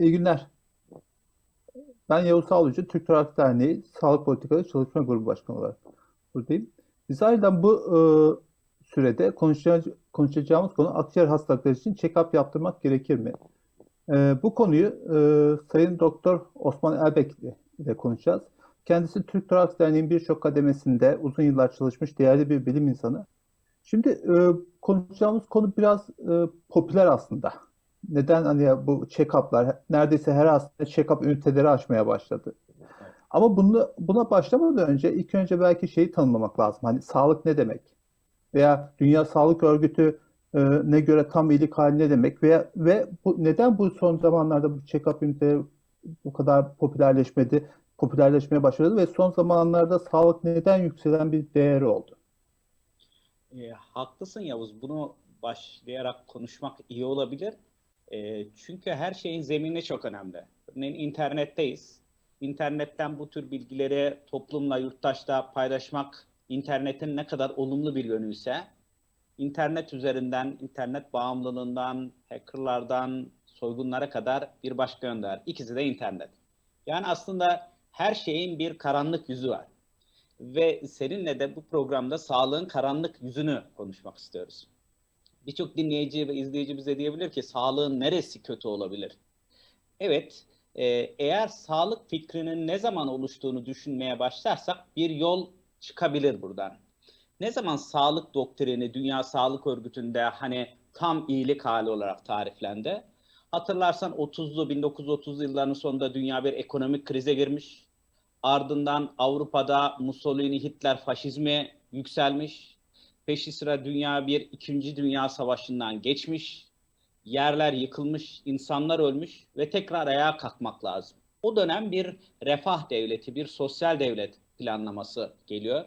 İyi günler. Ben Yavuz Sağlıcı, Türk Trafik Derneği Sağlık Politikaları Çalışma Grubu Başkanı olarak buradayım. Biz ayrıca bu e, sürede konuşacağımız, konu akciğer hastalıkları için check-up yaptırmak gerekir mi? E, bu konuyu e, Sayın Doktor Osman Erbek ile konuşacağız. Kendisi Türk Trafik Derneği'nin birçok kademesinde uzun yıllar çalışmış değerli bir bilim insanı. Şimdi e, konuşacağımız konu biraz e, popüler aslında. Neden hani bu check-up'lar neredeyse her hasta check-up üniteleri açmaya başladı. Ama bunu, buna başlamadan önce ilk önce belki şeyi tanımlamak lazım. Hani sağlık ne demek? Veya Dünya Sağlık Örgütü e, ne göre tam iyilik hali ne demek? Veya ve bu neden bu son zamanlarda bu check-up üniteleri bu kadar popülerleşmedi? Popülerleşmeye başladı ve son zamanlarda sağlık neden yükselen bir değeri oldu? E, haklısın Yavuz. Bunu başlayarak konuşmak iyi olabilir. E, çünkü her şeyin zemini çok önemli. Örneğin internetteyiz. İnternetten bu tür bilgileri toplumla, yurttaşla paylaşmak internetin ne kadar olumlu bir yönüyse, internet üzerinden, internet bağımlılığından, hackerlardan, soygunlara kadar bir başka yönde. İkisi de internet. Yani aslında her şeyin bir karanlık yüzü var. Ve seninle de bu programda sağlığın karanlık yüzünü konuşmak istiyoruz. Birçok dinleyici ve izleyici bize diyebilir ki sağlığın neresi kötü olabilir? Evet, e, eğer sağlık fikrinin ne zaman oluştuğunu düşünmeye başlarsak bir yol çıkabilir buradan. Ne zaman sağlık doktrini Dünya Sağlık Örgütü'nde hani tam iyilik hali olarak tariflendi? Hatırlarsan 30'lu 1930 yıllarının sonunda dünya bir ekonomik krize girmiş. Ardından Avrupa'da Mussolini, Hitler faşizmi yükselmiş. Peşi sıra dünya bir ikinci dünya savaşından geçmiş. Yerler yıkılmış, insanlar ölmüş ve tekrar ayağa kalkmak lazım. O dönem bir refah devleti, bir sosyal devlet planlaması geliyor.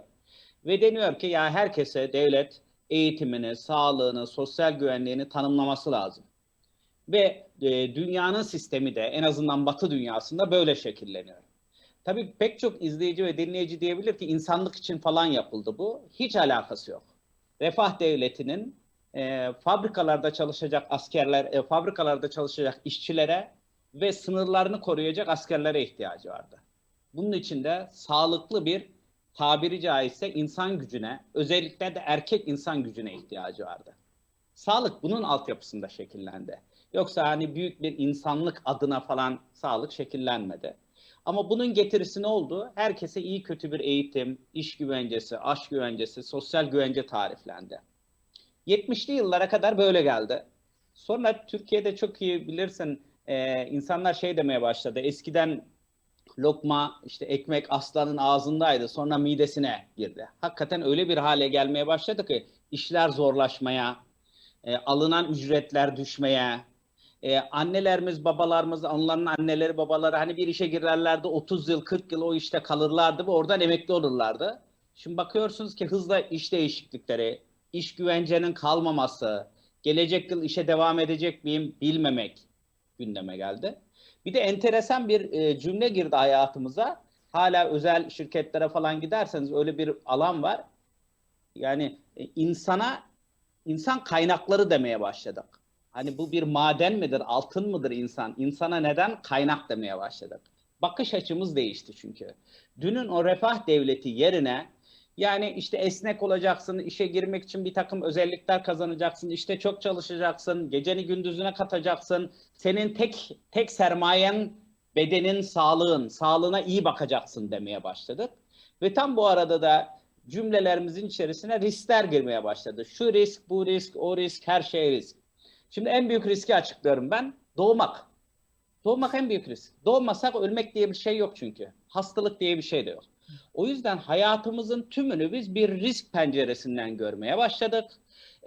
Ve deniyor ki ya herkese devlet eğitimini, sağlığını, sosyal güvenliğini tanımlaması lazım. Ve e, dünyanın sistemi de en azından Batı dünyasında böyle şekilleniyor. Tabii pek çok izleyici ve dinleyici diyebilir ki insanlık için falan yapıldı bu. Hiç alakası yok. Refah devletinin e, fabrikalarda çalışacak askerler, e, fabrikalarda çalışacak işçilere ve sınırlarını koruyacak askerlere ihtiyacı vardı. Bunun için de sağlıklı bir tabiri caizse insan gücüne, özellikle de erkek insan gücüne ihtiyacı vardı. Sağlık bunun altyapısında şekillendi. Yoksa hani büyük bir insanlık adına falan sağlık şekillenmedi. Ama bunun getirisi ne oldu? Herkese iyi kötü bir eğitim, iş güvencesi, aş güvencesi, sosyal güvence tariflendi. 70'li yıllara kadar böyle geldi. Sonra Türkiye'de çok iyi bilirsin e, insanlar şey demeye başladı. Eskiden lokma işte ekmek aslanın ağzındaydı sonra midesine girdi. Hakikaten öyle bir hale gelmeye başladı ki işler zorlaşmaya, e, alınan ücretler düşmeye, ee, annelerimiz, babalarımız, onların anneleri, babaları hani bir işe girerlerdi 30 yıl, 40 yıl o işte kalırlardı ve oradan emekli olurlardı. Şimdi bakıyorsunuz ki hızla iş değişiklikleri, iş güvencenin kalmaması, gelecek yıl işe devam edecek miyim bilmemek gündeme geldi. Bir de enteresan bir e, cümle girdi hayatımıza. Hala özel şirketlere falan giderseniz öyle bir alan var. Yani e, insana insan kaynakları demeye başladık. Hani bu bir maden midir, altın mıdır insan? İnsana neden kaynak demeye başladık? Bakış açımız değişti çünkü. Dünün o refah devleti yerine yani işte esnek olacaksın, işe girmek için bir takım özellikler kazanacaksın, işte çok çalışacaksın, geceni gündüzüne katacaksın. Senin tek tek sermayen bedenin, sağlığın, sağlığına iyi bakacaksın demeye başladık. Ve tam bu arada da cümlelerimizin içerisine riskler girmeye başladı. Şu risk, bu risk, o risk, her şey risk. Şimdi en büyük riski açıklıyorum ben. Doğmak. Doğmak en büyük risk. Doğmasak ölmek diye bir şey yok çünkü. Hastalık diye bir şey de yok. O yüzden hayatımızın tümünü biz bir risk penceresinden görmeye başladık.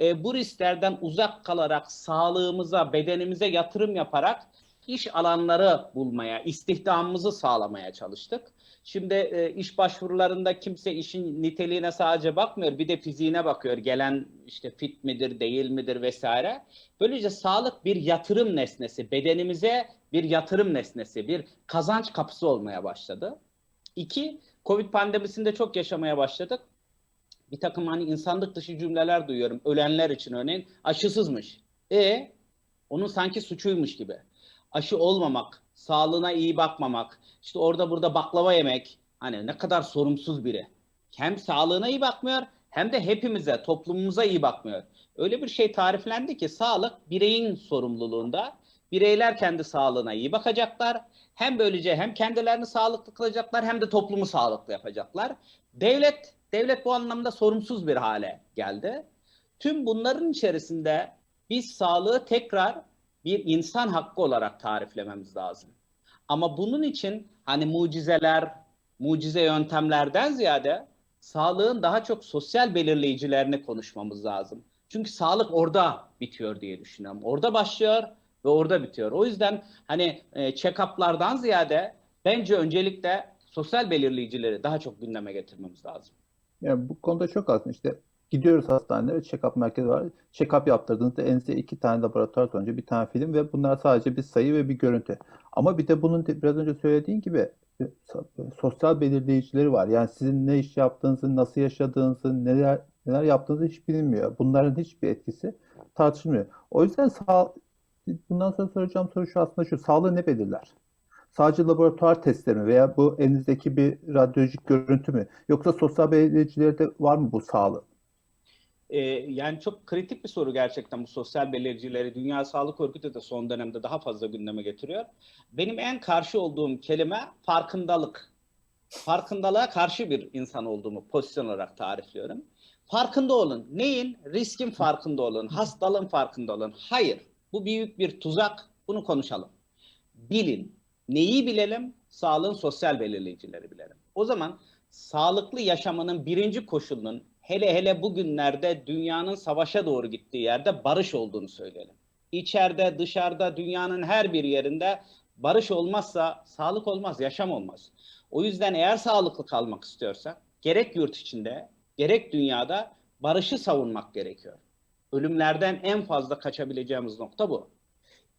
E, bu risklerden uzak kalarak sağlığımıza, bedenimize yatırım yaparak iş alanları bulmaya, istihdamımızı sağlamaya çalıştık. Şimdi e, iş başvurularında kimse işin niteliğine sadece bakmıyor, bir de fiziğine bakıyor. Gelen işte fit midir, değil midir vesaire. Böylece sağlık bir yatırım nesnesi, bedenimize bir yatırım nesnesi, bir kazanç kapısı olmaya başladı. İki, Covid pandemisinde çok yaşamaya başladık. Bir takım hani insanlık dışı cümleler duyuyorum. Ölenler için örneğin aşısızmış. E onun sanki suçuymuş gibi aşı olmamak, sağlığına iyi bakmamak, işte orada burada baklava yemek, hani ne kadar sorumsuz biri. Hem sağlığına iyi bakmıyor hem de hepimize, toplumumuza iyi bakmıyor. Öyle bir şey tariflendi ki sağlık bireyin sorumluluğunda. Bireyler kendi sağlığına iyi bakacaklar. Hem böylece hem kendilerini sağlıklı kılacaklar hem de toplumu sağlıklı yapacaklar. Devlet devlet bu anlamda sorumsuz bir hale geldi. Tüm bunların içerisinde biz sağlığı tekrar bir insan hakkı olarak tariflememiz lazım. Ama bunun için hani mucizeler, mucize yöntemlerden ziyade sağlığın daha çok sosyal belirleyicilerini konuşmamız lazım. Çünkü sağlık orada bitiyor diye düşünüyorum. Orada başlıyor ve orada bitiyor. O yüzden hani e, check-up'lardan ziyade bence öncelikle sosyal belirleyicileri daha çok gündeme getirmemiz lazım. Yani bu konuda çok aslında işte gidiyoruz hastanelere check-up merkezi var. Check-up yaptırdığınızda elinizde iki tane laboratuvar sonucu, bir tane film ve bunlar sadece bir sayı ve bir görüntü. Ama bir de bunun biraz önce söylediğin gibi e, so- sosyal belirleyicileri var. Yani sizin ne iş yaptığınızı, nasıl yaşadığınızı, neler neler yaptığınızı hiç bilinmiyor. Bunların hiçbir etkisi tartışılmıyor. O yüzden sağ, bundan sonra soracağım soru şu aslında şu. Sağlığı ne belirler? Sadece laboratuvar testleri mi veya bu elinizdeki bir radyolojik görüntü mü? Yoksa sosyal belirleyicilerde var mı bu sağlığı? Ee, yani çok kritik bir soru gerçekten bu sosyal belirleyicileri. Dünya Sağlık Örgütü de son dönemde daha fazla gündeme getiriyor. Benim en karşı olduğum kelime farkındalık. Farkındalığa karşı bir insan olduğumu pozisyon olarak tarifliyorum. Farkında olun. Neyin? Riskin farkında olun. Hastalığın farkında olun. Hayır. Bu büyük bir tuzak. Bunu konuşalım. Bilin. Neyi bilelim? Sağlığın sosyal belirleyicileri bilelim. O zaman sağlıklı yaşamanın birinci koşulunun hele hele bugünlerde dünyanın savaşa doğru gittiği yerde barış olduğunu söyleyelim. İçeride, dışarıda, dünyanın her bir yerinde barış olmazsa sağlık olmaz, yaşam olmaz. O yüzden eğer sağlıklı kalmak istiyorsak gerek yurt içinde, gerek dünyada barışı savunmak gerekiyor. Ölümlerden en fazla kaçabileceğimiz nokta bu.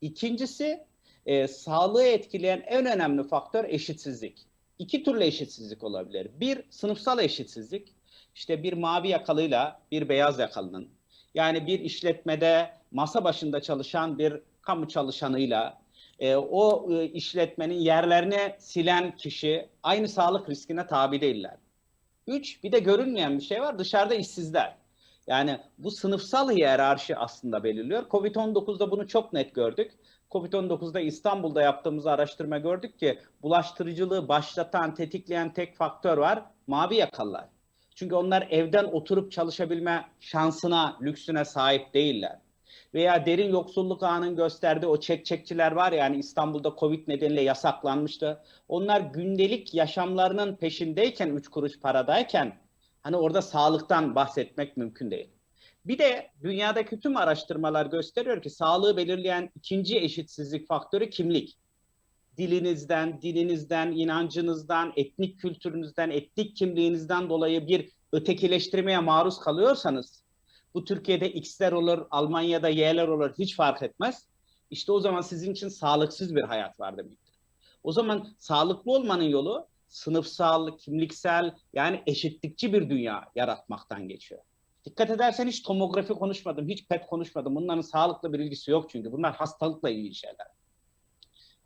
İkincisi, e, sağlığı etkileyen en önemli faktör eşitsizlik. İki türlü eşitsizlik olabilir. Bir, sınıfsal eşitsizlik. İşte bir mavi yakalıyla bir beyaz yakalının, yani bir işletmede masa başında çalışan bir kamu çalışanıyla, e, o e, işletmenin yerlerini silen kişi aynı sağlık riskine tabi değiller. Üç, bir de görünmeyen bir şey var, dışarıda işsizler. Yani bu sınıfsal hiyerarşi aslında belirliyor. Covid-19'da bunu çok net gördük. Covid-19'da İstanbul'da yaptığımız araştırma gördük ki bulaştırıcılığı başlatan, tetikleyen tek faktör var. Mavi yakalılar. Çünkü onlar evden oturup çalışabilme şansına, lüksüne sahip değiller. Veya derin yoksulluk ağının gösterdiği o çekçekçiler var ya hani İstanbul'da Covid nedeniyle yasaklanmıştı. Onlar gündelik yaşamlarının peşindeyken, üç kuruş paradayken hani orada sağlıktan bahsetmek mümkün değil. Bir de dünyadaki tüm araştırmalar gösteriyor ki sağlığı belirleyen ikinci eşitsizlik faktörü kimlik. Dilinizden, dininizden, inancınızdan, etnik kültürünüzden, etnik kimliğinizden dolayı bir ötekileştirmeye maruz kalıyorsanız, bu Türkiye'de X'ler olur, Almanya'da Y'ler olur hiç fark etmez. İşte o zaman sizin için sağlıksız bir hayat var demektir. O zaman sağlıklı olmanın yolu sınıfsal, kimliksel yani eşitlikçi bir dünya yaratmaktan geçiyor. Dikkat edersen hiç tomografi konuşmadım, hiç PET konuşmadım. Bunların sağlıkla bir ilgisi yok çünkü. Bunlar hastalıkla ilgili şeyler.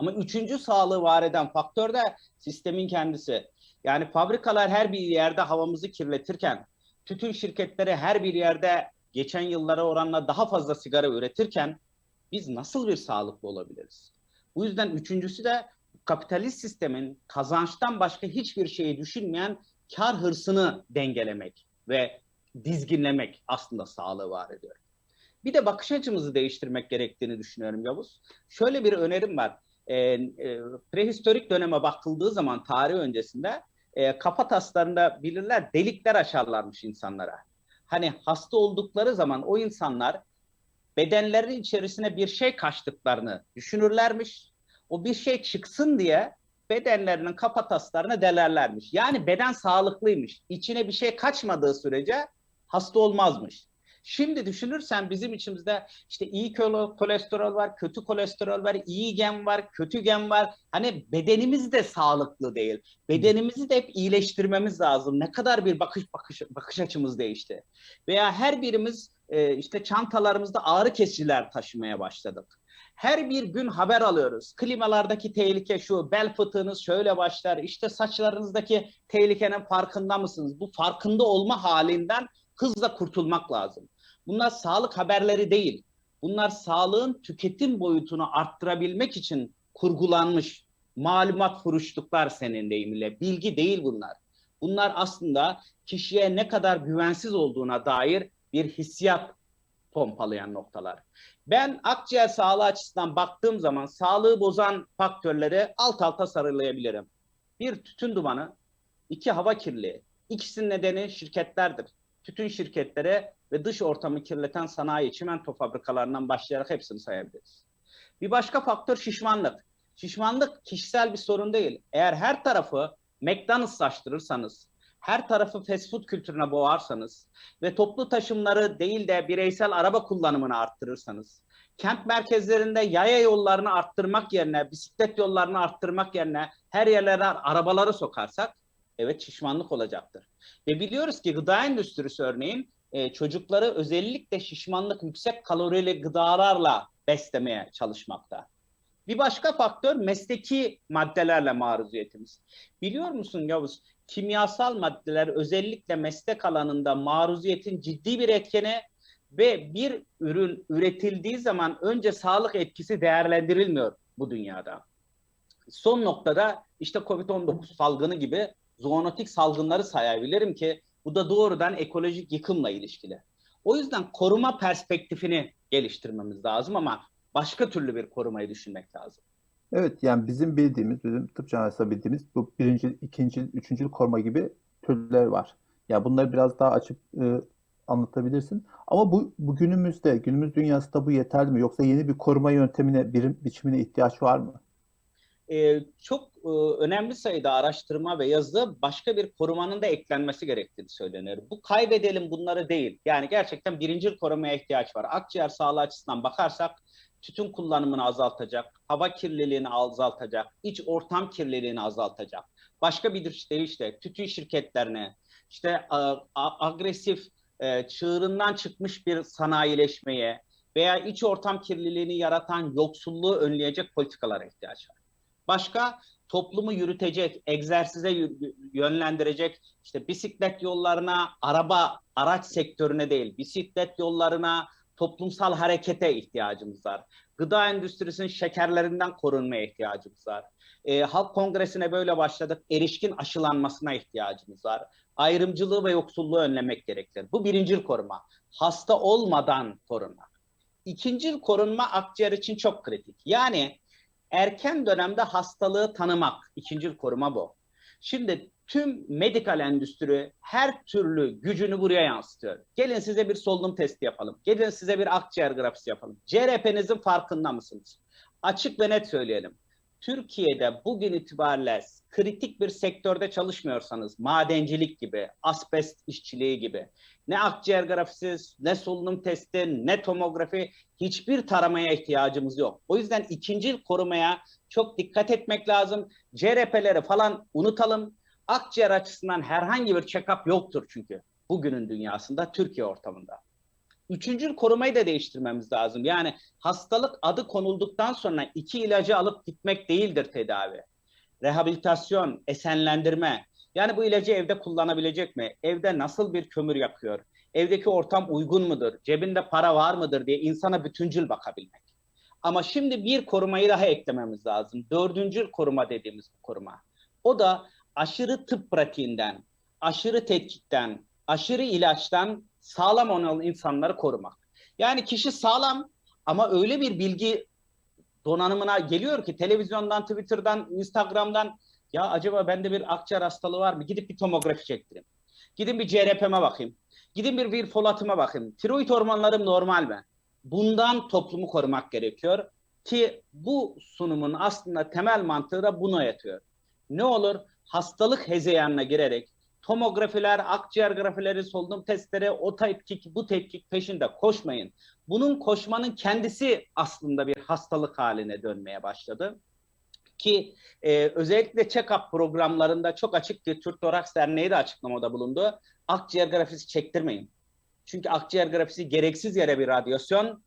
Ama üçüncü sağlığı var eden faktör de sistemin kendisi. Yani fabrikalar her bir yerde havamızı kirletirken, tütün şirketleri her bir yerde geçen yıllara oranla daha fazla sigara üretirken biz nasıl bir sağlıklı olabiliriz? Bu yüzden üçüncüsü de kapitalist sistemin kazançtan başka hiçbir şeyi düşünmeyen kar hırsını dengelemek ve dizginlemek aslında sağlığı var ediyor. Bir de bakış açımızı değiştirmek gerektiğini düşünüyorum Yavuz. Şöyle bir önerim var. E, e, prehistorik döneme bakıldığı zaman tarih öncesinde e, kafa taslarında bilirler delikler açarlarmış insanlara. Hani hasta oldukları zaman o insanlar bedenlerinin içerisine bir şey kaçtıklarını düşünürlermiş. O bir şey çıksın diye bedenlerinin kafataslarına delerlermiş. Yani beden sağlıklıymış. İçine bir şey kaçmadığı sürece hasta olmazmış. Şimdi düşünürsen bizim içimizde işte iyi kolesterol var, kötü kolesterol var, iyi gen var, kötü gen var. Hani bedenimiz de sağlıklı değil. Bedenimizi de hep iyileştirmemiz lazım. Ne kadar bir bakış bakış bakış açımız değişti. Veya her birimiz e, işte çantalarımızda ağrı kesiciler taşımaya başladık. Her bir gün haber alıyoruz. Klimalardaki tehlike şu, bel fıtığınız şöyle başlar, işte saçlarınızdaki tehlikenin farkında mısınız? Bu farkında olma halinden hızla kurtulmak lazım. Bunlar sağlık haberleri değil. Bunlar sağlığın tüketim boyutunu arttırabilmek için kurgulanmış malumat furuşluklar senin deyimiyle. Bilgi değil bunlar. Bunlar aslında kişiye ne kadar güvensiz olduğuna dair bir hissiyat pompalayan noktalar. Ben akciğer sağlığı açısından baktığım zaman sağlığı bozan faktörleri alt alta sarılayabilirim. Bir tütün dumanı, iki hava kirliliği. İkisinin nedeni şirketlerdir. Tütün şirketlere ve dış ortamı kirleten sanayi, çimento fabrikalarından başlayarak hepsini sayabiliriz. Bir başka faktör şişmanlık. Şişmanlık kişisel bir sorun değil. Eğer her tarafı McDonald'slaştırırsanız, her tarafı fast food kültürüne boğarsanız ve toplu taşımları değil de bireysel araba kullanımını arttırırsanız, kent merkezlerinde yaya yollarını arttırmak yerine, bisiklet yollarını arttırmak yerine her yerlere arabaları sokarsak, evet şişmanlık olacaktır. Ve biliyoruz ki gıda endüstrisi örneğin e, çocukları özellikle şişmanlık yüksek kalorili gıdalarla beslemeye çalışmakta. Bir başka faktör mesleki maddelerle maruziyetimiz. Biliyor musun Yavuz? Kimyasal maddeler özellikle meslek alanında maruziyetin ciddi bir etkeni ve bir ürün üretildiği zaman önce sağlık etkisi değerlendirilmiyor bu dünyada. Son noktada işte COVID-19 salgını gibi zoonotik salgınları sayabilirim ki bu da doğrudan ekolojik yıkımla ilişkili. O yüzden koruma perspektifini geliştirmemiz lazım ama başka türlü bir korumayı düşünmek lazım. Evet yani bizim bildiğimiz, bizim tıp camiasında bildiğimiz bu birinci, ikinci, üçüncü koruma gibi türler var. Ya bunları biraz daha açıp e, anlatabilirsin. Ama bu, bu günümüzde, günümüz dünyasında bu yeterli mi? Yoksa yeni bir koruma yöntemine, birim, biçimine ihtiyaç var mı? Ee, çok önemli sayıda araştırma ve yazı başka bir korumanın da eklenmesi gerektiğini söylenir. Bu kaybedelim bunları değil. Yani gerçekten birincil korumaya ihtiyaç var. Akciğer sağlığı açısından bakarsak tütün kullanımını azaltacak, hava kirliliğini azaltacak, iç ortam kirliliğini azaltacak. Başka bir deyişle tütün şirketlerine işte agresif e, çığırından çıkmış bir sanayileşmeye veya iç ortam kirliliğini yaratan yoksulluğu önleyecek politikalara ihtiyaç var. Başka toplumu yürütecek, egzersize yönlendirecek işte bisiklet yollarına, araba, araç sektörüne değil, bisiklet yollarına, toplumsal harekete ihtiyacımız var. Gıda endüstrisinin şekerlerinden korunmaya ihtiyacımız var. E, Halk Kongresi'ne böyle başladık. Erişkin aşılanmasına ihtiyacımız var. Ayrımcılığı ve yoksulluğu önlemek gerekir. Bu birincil koruma. Hasta olmadan korunmak. İkincil korunma akciğer için çok kritik. Yani erken dönemde hastalığı tanımak. İkincil koruma bu. Şimdi tüm medikal endüstri her türlü gücünü buraya yansıtıyor. Gelin size bir solunum testi yapalım. Gelin size bir akciğer grafisi yapalım. CRP'nizin farkında mısınız? Açık ve net söyleyelim. Türkiye'de bugün itibariyle kritik bir sektörde çalışmıyorsanız, madencilik gibi, asbest işçiliği gibi, ne akciğer grafisi, ne solunum testi, ne tomografi, hiçbir taramaya ihtiyacımız yok. O yüzden ikinci korumaya çok dikkat etmek lazım. CRP'leri falan unutalım. Akciğer açısından herhangi bir check-up yoktur çünkü bugünün dünyasında, Türkiye ortamında. Üçüncü korumayı da değiştirmemiz lazım. Yani hastalık adı konulduktan sonra iki ilacı alıp gitmek değildir tedavi. Rehabilitasyon, esenlendirme. Yani bu ilacı evde kullanabilecek mi? Evde nasıl bir kömür yakıyor? Evdeki ortam uygun mudur? Cebinde para var mıdır diye insana bütüncül bakabilmek. Ama şimdi bir korumayı daha eklememiz lazım. Dördüncü koruma dediğimiz koruma. O da aşırı tıp pratiğinden, aşırı tetkikten, aşırı ilaçtan sağlam olan insanları korumak. Yani kişi sağlam ama öyle bir bilgi donanımına geliyor ki televizyondan, Twitter'dan, Instagram'dan ya acaba bende bir akciğer hastalığı var mı? Gidip bir tomografi çektireyim. Gidin bir CRP'me bakayım. Gidin bir bir folatıma bakayım. Tiroid hormonlarım normal mi? Bundan toplumu korumak gerekiyor ki bu sunumun aslında temel mantığı da buna yatıyor. Ne olur hastalık hezeyanına girerek tomografiler, akciğer grafileri, solunum testleri, o tetkik, bu tetkik peşinde koşmayın. Bunun koşmanın kendisi aslında bir hastalık haline dönmeye başladı. Ki e, özellikle check-up programlarında çok açık ki Türk Toraks Derneği de açıklamada bulundu. Akciğer grafisi çektirmeyin. Çünkü akciğer grafisi gereksiz yere bir radyasyon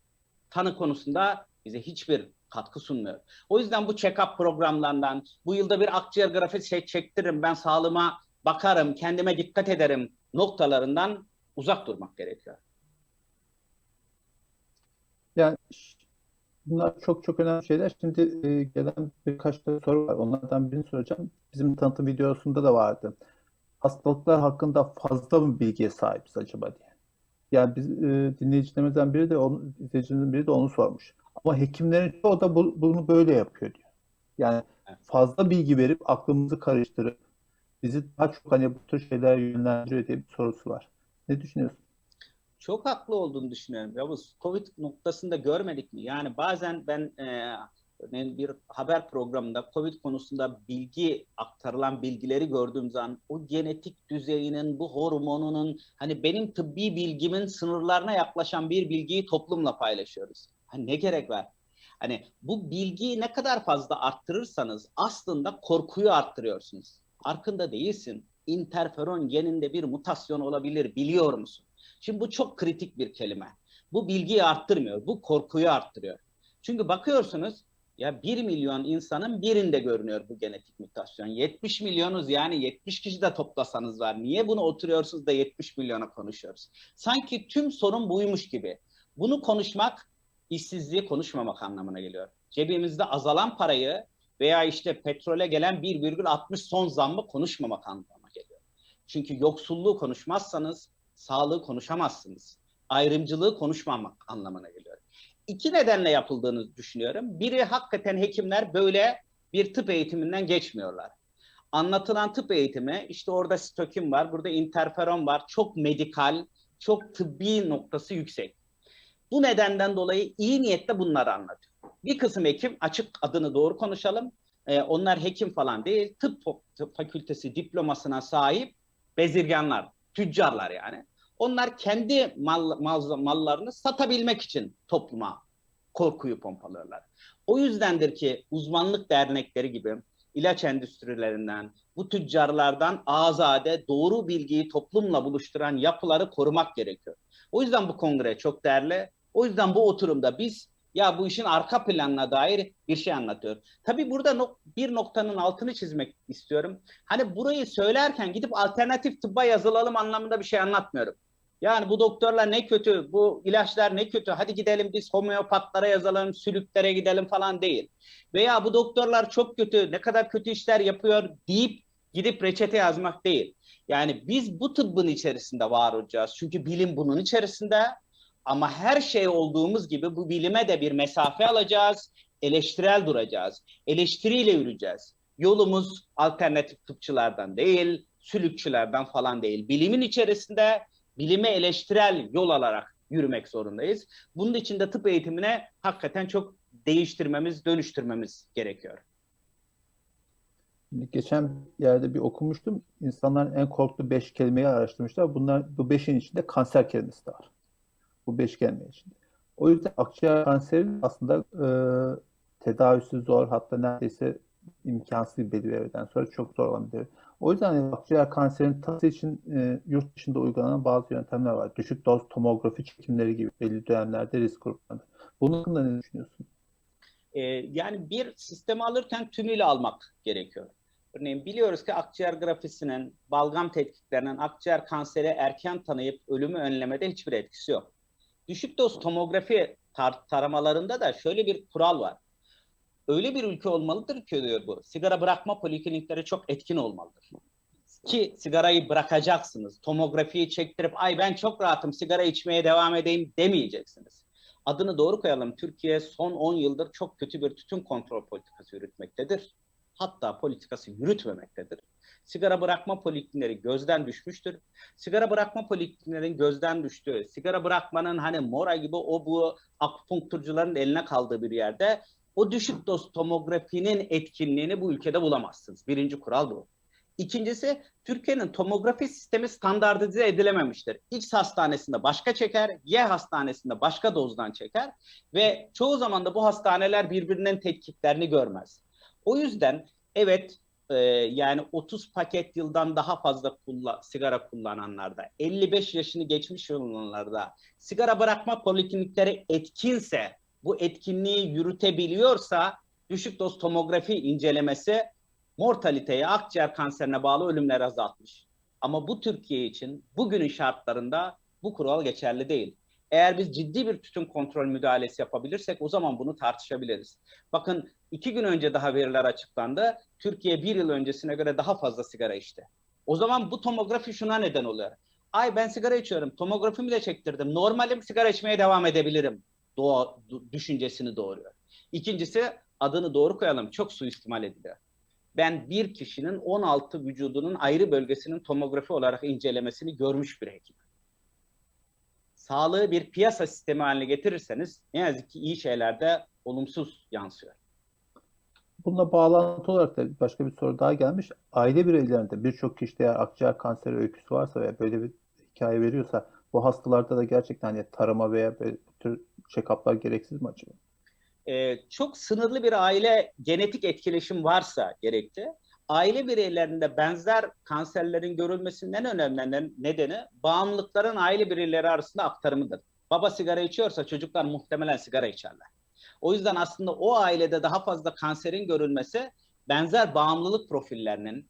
tanı konusunda bize hiçbir katkı sunmuyor. O yüzden bu check-up programlarından, bu yılda bir akciğer grafisi şey çektiririm, ben sağlığıma bakarım, kendime dikkat ederim noktalarından uzak durmak gerekiyor. Yani bunlar çok çok önemli şeyler. Şimdi e, gelen birkaç da soru var. Onlardan birini soracağım. Bizim tanıtım videosunda da vardı. Hastalıklar hakkında fazla mı bilgiye sahibiz acaba diye. Yani biz e, dinleyicilerimizden biri de onu, izleyicilerimizden biri de onu sormuş. Ama hekimlerin çoğu da bu, bunu böyle yapıyor diyor. Yani fazla bilgi verip aklımızı karıştırıp bizi daha çok hani bu tür şeyler yönlendiriyor diye bir sorusu var. Ne düşünüyorsun? Çok haklı olduğunu düşünüyorum. Yavuz, Covid noktasında görmedik mi? Yani bazen ben e, bir haber programında Covid konusunda bilgi aktarılan bilgileri gördüğüm zaman o genetik düzeyinin, bu hormonunun hani benim tıbbi bilgimin sınırlarına yaklaşan bir bilgiyi toplumla paylaşıyoruz. Hani ne gerek var? Hani bu bilgiyi ne kadar fazla arttırırsanız aslında korkuyu arttırıyorsunuz. Farkında değilsin. Interferon geninde bir mutasyon olabilir biliyor musun? Şimdi bu çok kritik bir kelime. Bu bilgiyi arttırmıyor. Bu korkuyu arttırıyor. Çünkü bakıyorsunuz ya 1 milyon insanın birinde görünüyor bu genetik mutasyon. 70 milyonuz yani 70 kişi de toplasanız var. Niye bunu oturuyorsunuz da 70 milyona konuşuyoruz? Sanki tüm sorun buymuş gibi. Bunu konuşmak işsizliği konuşmamak anlamına geliyor. Cebimizde azalan parayı veya işte petrole gelen 1,60 son zammı konuşmamak anlamına geliyor. Çünkü yoksulluğu konuşmazsanız sağlığı konuşamazsınız. Ayrımcılığı konuşmamak anlamına geliyor. İki nedenle yapıldığını düşünüyorum. Biri hakikaten hekimler böyle bir tıp eğitiminden geçmiyorlar. Anlatılan tıp eğitimi işte orada stokin var, burada interferon var. Çok medikal, çok tıbbi noktası yüksek. Bu nedenden dolayı iyi niyetle bunları anlatıyor. Bir kısım hekim açık adını doğru konuşalım. Ee, onlar hekim falan değil. Tıp, tıp fakültesi diplomasına sahip bezirganlar, tüccarlar yani. Onlar kendi mal, mal, mallarını satabilmek için topluma korkuyu pompalıyorlar. O yüzdendir ki uzmanlık dernekleri gibi ilaç endüstrilerinden, bu tüccarlardan azade doğru bilgiyi toplumla buluşturan yapıları korumak gerekiyor. O yüzden bu kongre çok değerli. O yüzden bu oturumda biz ya bu işin arka planına dair bir şey anlatıyor. Tabii burada no bir noktanın altını çizmek istiyorum. Hani burayı söylerken gidip alternatif tıbba yazılalım anlamında bir şey anlatmıyorum. Yani bu doktorlar ne kötü, bu ilaçlar ne kötü, hadi gidelim biz homeopatlara yazalım, sülüklere gidelim falan değil. Veya bu doktorlar çok kötü, ne kadar kötü işler yapıyor deyip gidip reçete yazmak değil. Yani biz bu tıbbın içerisinde var olacağız. Çünkü bilim bunun içerisinde ama her şey olduğumuz gibi bu bilime de bir mesafe alacağız, eleştirel duracağız, eleştiriyle yürüyeceğiz. Yolumuz alternatif tıpçılardan değil, sülükçülerden falan değil. Bilimin içerisinde bilime eleştirel yol alarak yürümek zorundayız. Bunun için de tıp eğitimine hakikaten çok değiştirmemiz, dönüştürmemiz gerekiyor. Geçen yerde bir okumuştum. İnsanların en korktuğu beş kelimeyi araştırmışlar. Bunlar bu beşin içinde kanser kelimesi de var. Bu beş kelime içinde. O yüzden akciğer kanseri aslında e, tedavisi zor hatta neredeyse imkansız bir belirleden sonra çok zor olan. O yüzden hani akciğer kanserinin tanısı için e, yurt dışında uygulanan bazı yöntemler var. Düşük doz tomografi çekimleri gibi belli dönemlerde risk gruplarında. Bunun hakkında ne düşünüyorsun? Ee, yani bir sistemi alırken tümüyle almak gerekiyor. Örneğin biliyoruz ki akciğer grafisinin, balgam tetkiklerinin akciğer kanseri erken tanıyıp ölümü önlemede hiçbir etkisi yok. Düşük doz tomografi tar taramalarında da şöyle bir kural var. Öyle bir ülke olmalıdır ki diyor bu. Sigara bırakma poliklinikleri çok etkin olmalıdır. Ki sigarayı bırakacaksınız. Tomografiyi çektirip ay ben çok rahatım sigara içmeye devam edeyim demeyeceksiniz. Adını doğru koyalım. Türkiye son 10 yıldır çok kötü bir tütün kontrol politikası yürütmektedir. Hatta politikası yürütmemektedir. Sigara bırakma poliklinleri gözden düşmüştür. Sigara bırakma poliklinlerin gözden düştüğü, sigara bırakmanın hani mora gibi o bu akupunkturcuların eline kaldığı bir yerde o düşük doz tomografinin etkinliğini bu ülkede bulamazsınız. Birinci kural bu. İkincisi Türkiye'nin tomografi sistemi standartize edilememiştir. X hastanesinde başka çeker, Y hastanesinde başka dozdan çeker ve çoğu zaman da bu hastaneler birbirinin tetkiklerini görmez. O yüzden evet e, yani 30 paket yıldan daha fazla kulla, sigara kullananlarda, 55 yaşını geçmiş olanlarda sigara bırakma poliklinikleri etkinse bu etkinliği yürütebiliyorsa düşük doz tomografi incelemesi mortaliteyi, akciğer kanserine bağlı ölümleri azaltmış. Ama bu Türkiye için bugünün şartlarında bu kural geçerli değil. Eğer biz ciddi bir tütün kontrol müdahalesi yapabilirsek o zaman bunu tartışabiliriz. Bakın iki gün önce daha veriler açıklandı. Türkiye bir yıl öncesine göre daha fazla sigara içti. O zaman bu tomografi şuna neden oluyor. Ay ben sigara içiyorum, tomografimi de çektirdim. Normalim sigara içmeye devam edebilirim. Doğa, düşüncesini doğuruyor. İkincisi adını doğru koyalım. Çok suistimal ediliyor. Ben bir kişinin 16 vücudunun ayrı bölgesinin tomografi olarak incelemesini görmüş bir hekim. Sağlığı bir piyasa sistemi haline getirirseniz ne yazık ki iyi şeylerde olumsuz yansıyor. Bununla bağlantı olarak da başka bir soru daha gelmiş. Aile bireylerinde birçok kişide eğer akciğer kanseri öyküsü varsa veya böyle bir hikaye veriyorsa bu hastalarda da gerçekten hani tarama veya böyle bu tür check-up'lar gereksiz mi acaba? Ee, çok sınırlı bir aile genetik etkileşim varsa gerekli. Aile bireylerinde benzer kanserlerin görülmesinin en önemli nedeni bağımlılıkların aile bireyleri arasında aktarımıdır. Baba sigara içiyorsa çocuklar muhtemelen sigara içerler. O yüzden aslında o ailede daha fazla kanserin görülmesi benzer bağımlılık profillerinin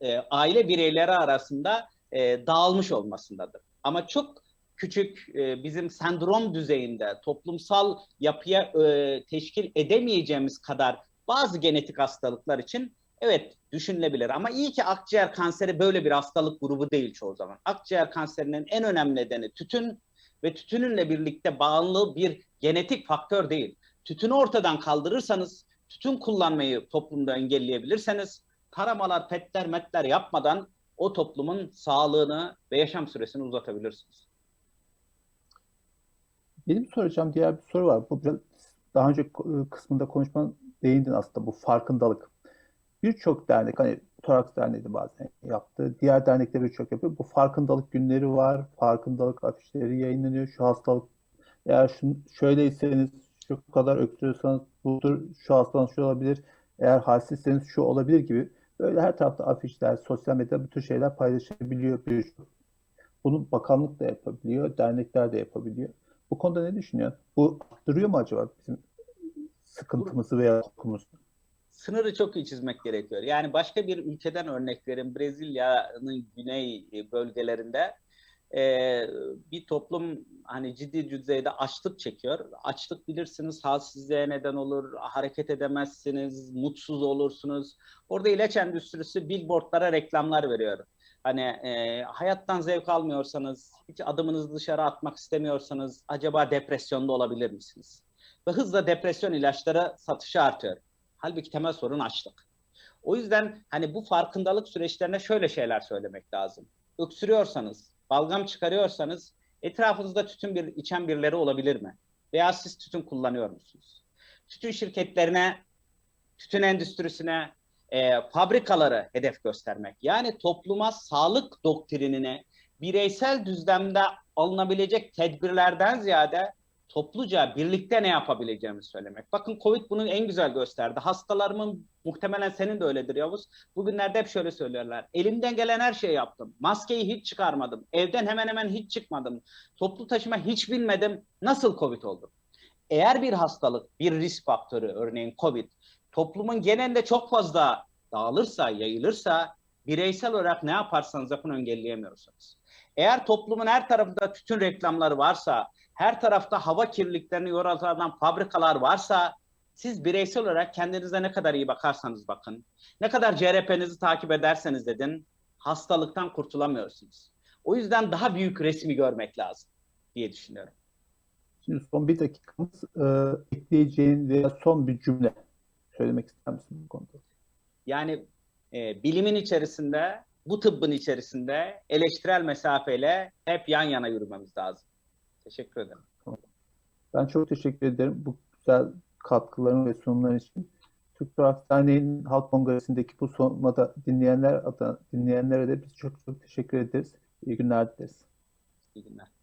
e, aile bireyleri arasında e, dağılmış olmasındadır. Ama çok küçük e, bizim sendrom düzeyinde toplumsal yapıya e, teşkil edemeyeceğimiz kadar bazı genetik hastalıklar için evet düşünülebilir. Ama iyi ki akciğer kanseri böyle bir hastalık grubu değil çoğu zaman. Akciğer kanserinin en önemli nedeni tütün ve tütününle birlikte bağımlı bir genetik faktör değil. Tütünü ortadan kaldırırsanız, tütün kullanmayı toplumda engelleyebilirseniz, taramalar, petler, metler yapmadan o toplumun sağlığını ve yaşam süresini uzatabilirsiniz. Benim soracağım diğer bir soru var. Bu biraz daha önce kısmında konuşmanın değindin aslında bu farkındalık. Birçok dernek hani Toraks Derneği de bazen yaptı. Diğer dernekler birçok yapıyor. Bu farkındalık günleri var. Farkındalık afişleri yayınlanıyor. Şu hastalık eğer şun, şöyleyseniz şu kadar öksürüyorsanız budur. Şu hastalığınız şu olabilir. Eğer halsizseniz şu olabilir gibi. Böyle her tarafta afişler, sosyal medyada bu tür şeyler paylaşabiliyor birçok. Bunu bakanlık da yapabiliyor, dernekler de yapabiliyor. Bu konuda ne düşünüyorsun? Bu arttırıyor mu acaba bizim sıkıntımızı veya korkumuzu? Sınırı çok iyi çizmek gerekiyor. Yani başka bir ülkeden örnek verin. Brezilya'nın güney bölgelerinde e, bir toplum hani ciddi düzeyde açlık çekiyor. Açlık bilirsiniz halsizliğe neden olur, hareket edemezsiniz, mutsuz olursunuz. Orada ilaç endüstrisi billboardlara reklamlar veriyor. Hani e, hayattan zevk almıyorsanız, hiç adımınızı dışarı atmak istemiyorsanız acaba depresyonda olabilir misiniz? Ve hızla depresyon ilaçları satışı artıyor. Halbuki temel sorun açlık. O yüzden hani bu farkındalık süreçlerine şöyle şeyler söylemek lazım. Öksürüyorsanız, balgam çıkarıyorsanız etrafınızda tütün bir içen birileri olabilir mi? Veya siz tütün kullanıyor musunuz? Tütün şirketlerine, tütün endüstrisine, e, fabrikaları hedef göstermek. Yani topluma sağlık doktrinini bireysel düzlemde alınabilecek tedbirlerden ziyade topluca birlikte ne yapabileceğimizi söylemek. Bakın Covid bunu en güzel gösterdi. Hastalarımın muhtemelen senin de öyledir Yavuz. Bugünlerde hep şöyle söylüyorlar. Elimden gelen her şeyi yaptım. Maskeyi hiç çıkarmadım. Evden hemen hemen hiç çıkmadım. Toplu taşıma hiç binmedim. Nasıl Covid oldum? Eğer bir hastalık, bir risk faktörü örneğin Covid toplumun genelinde çok fazla dağılırsa, yayılırsa bireysel olarak ne yaparsanız yapın engelleyemiyorsunuz. Eğer toplumun her tarafında tütün reklamları varsa, her tarafta hava kirliliklerini yoratan fabrikalar varsa siz bireysel olarak kendinize ne kadar iyi bakarsanız bakın, ne kadar CRP'nizi takip ederseniz edin, hastalıktan kurtulamıyorsunuz. O yüzden daha büyük resmi görmek lazım diye düşünüyorum. Şimdi son bir dakikamız e, ekleyeceğin veya son bir cümle söylemek ister misin bu konuda? Yani e, bilimin içerisinde, bu tıbbın içerisinde eleştirel mesafeyle hep yan yana yürümemiz lazım. Teşekkür ederim. Ben çok teşekkür ederim bu güzel katkıların ve sunumların için. Türk Toraks Derneği'nin Halk Kongresi'ndeki bu sunumda dinleyenler adına, dinleyenlere de biz çok çok teşekkür ederiz. İyi günler dileriz. İyi günler.